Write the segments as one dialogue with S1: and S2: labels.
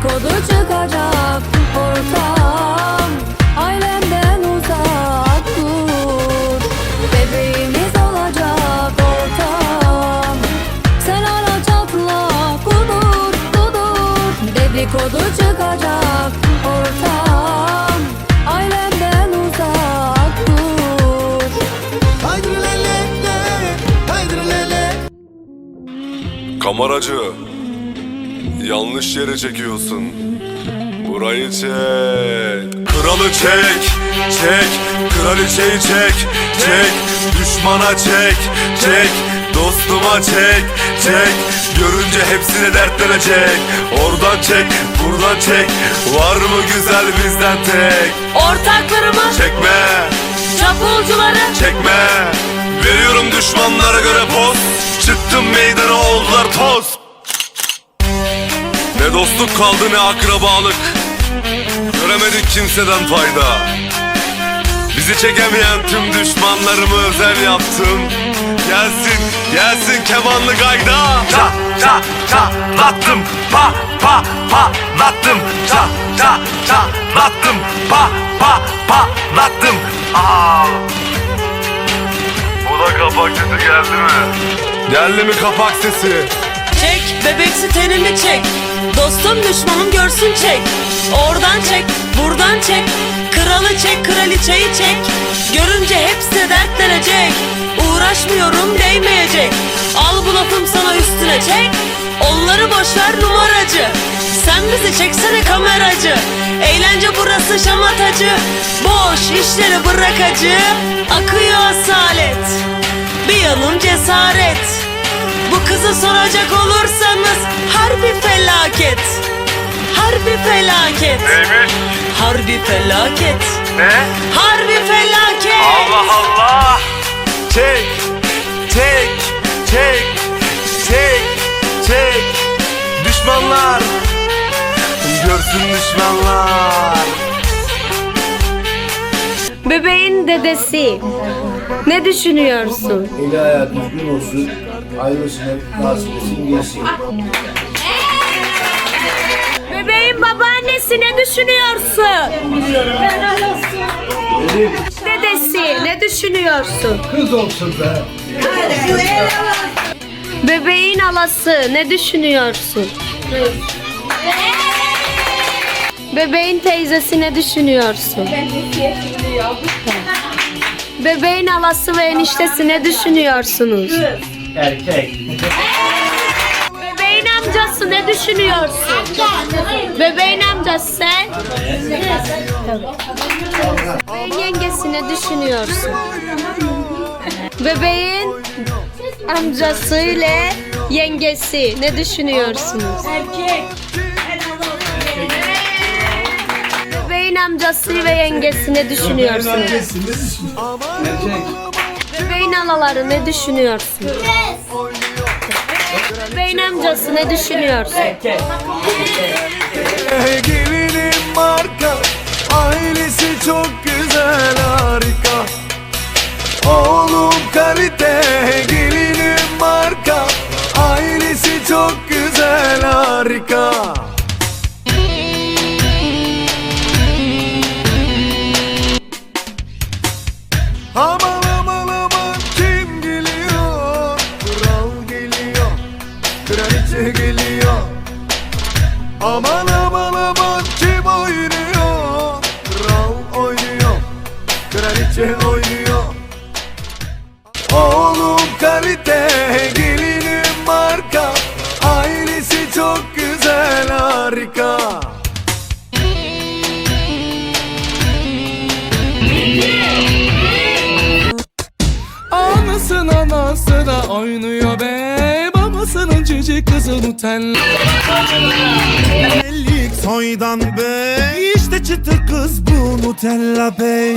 S1: Dedikodu çıkacak ortam. Ailemden uzak dur. Bebeğimiz olacak ortam. Sen ara çatla kudur kudur. Dedikodu çıkacak ortam. Ailemden uzak dur.
S2: Kameracı, yanlış yere çekiyorsun. Burayı çek. Kralı çek, çek. Kraliçeyi çek, çek. Düşmana çek, çek. Dostuma çek, çek. Görünce hepsine dertlenecek. Oradan çek, buradan çek. Var mı güzel bizden tek?
S1: Ortaklarımı,
S2: Çekme,
S1: çapulcuları
S2: çekme. Veriyorum düşmanlara göre poz. Çıktım meydana oldular toz. Dostluk kaldı ne akrabalık. Göremedik kimseden fayda. Bizi çekemeyen tüm düşmanlarımı özel yaptım. Gelsin, gelsin kemanlı gayda.
S3: Ça ça ça lattım pa pa pa lattım ça ça ça lattım pa pa pa lattım Aa. Bu da kapak sesi geldi mi?
S2: Geldi mi kapak sesi?
S4: Çek bebeksi tenini çek Dostum düşmanım görsün çek. Oradan çek buradan çek. Kralı çek kraliçeyi çek. Görünce hepsi dertlenecek. Uğraşmıyorum değmeyecek. Al bu lafım sana üstüne çek. Onları boşver numaracı. Sen bizi çeksene kameracı. Eğlence burası şamatacı. Boş işleri bırak acı Akıyor asalet. Bir yanım cesaret bu kızı soracak olursanız harbi felaket Harbi felaket.
S3: Neymiş?
S4: Harbi felaket.
S3: Ne?
S4: Harbi felaket.
S3: Allah Allah. Çek Çek Çek Çek Çek. Düşmanlar. Görsün düşmanlar
S5: Bebeğin dedesi. Ne düşünüyorsun?
S6: Eli ayağı düzgün olsun, ailesine nasip etsin gelsin.
S5: Bebeğin babaannesi ne düşünüyorsun? Dedesi ne düşünüyorsun?
S6: kız olsun be.
S5: Bebeğin alası ne düşünüyorsun? Bebeğin teyzesi ne düşünüyorsun? Bebeğin alası ve eniştesi ne düşünüyorsunuz?
S6: Erkek.
S5: Bebeğin amcası ne düşünüyorsun? Bebeğin amcası sen? Bebeğin yengesi ne düşünüyorsun? Bebeğin amcası ile yengesi ne düşünüyorsunuz? Bebeğin amcası ve yengesi ne düşünüyorsunuz? Bebeğin alaları ne düşünüyorsun? Bebeğin amcası ne düşünüyorsun?
S3: Gelinim marka Ailesi çok güzel harika Oğlum kalite Gelinim marka Ailesi çok güzel harika Kraliçe oynuyor. Oğlum kalite Gelinim marka. Ailesi çok güzel harika.
S7: Anasın anası da oynuyor be. Babasının cici kızı
S3: Ellik soydan bey. İşte çıtır kız bu Nutella bey.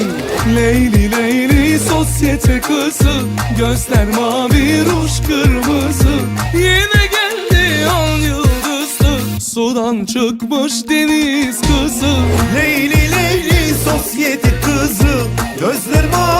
S7: Leyli leyli sosyete kızı. Gözler mavi ruj kırmızı. Yine geldi on yıldızlı. Sudan çıkmış deniz kızı.
S3: Leyli leyli sosyete kızı. Gözler mavi